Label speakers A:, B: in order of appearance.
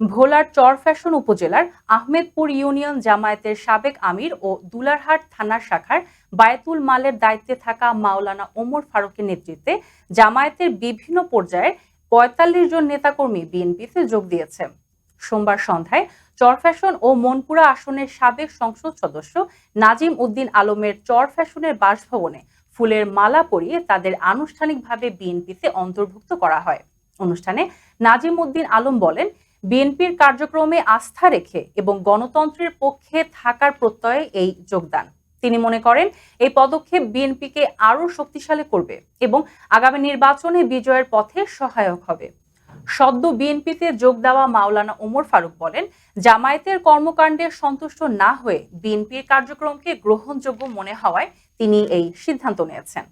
A: ভোলার চরফ্যাশন উপজেলার আহমেদপুর ইউনিয়ন জামায়াতের সাবেক আমির ও দুলারহাট থানার শাখার বায়তুল মালের দায়িত্বে থাকা মাওলানা ওমর ফারুকের নেতৃত্বে জামায়াতের বিভিন্ন পর্যায়ে পঁয়তাল্লিশ জন নেতাকর্মী বিএনপিতে যোগ দিয়েছে। সোমবার সন্ধ্যায় চরফ্যাশন ও মনপুরা আসনের সাবেক সংসদ সদস্য নাজিম উদ্দিন আলমের চরফ্যাশনের বাসভবনে ফুলের মালা পরিয়ে তাদের আনুষ্ঠানিকভাবে বিএনপিতে অন্তর্ভুক্ত করা হয়। অনুষ্ঠানে নাজিম উদ্দিন আলম বলেন বিএনপির কার্যক্রমে আস্থা রেখে এবং গণতন্ত্রের পক্ষে থাকার প্রত্যয়ে এই যোগদান। তিনি মনে করেন, এই পদক্ষেপ বিএনপিকে আরও শক্তিশালী করবে এবং আগামী নির্বাচনে বিজয়ের পথে সহায়ক হবে। সদ্য বিএনপিতে যোগ দেওয়া মাওলানা ওমর ফারুক বলেন, জামায়াতের কর্মকাণ্ডে সন্তুষ্ট না হয়ে বিএনপির কার্যক্রমকে গ্রহণযোগ্য মনে হওয়ায় তিনি এই সিদ্ধান্ত নিয়েছেন।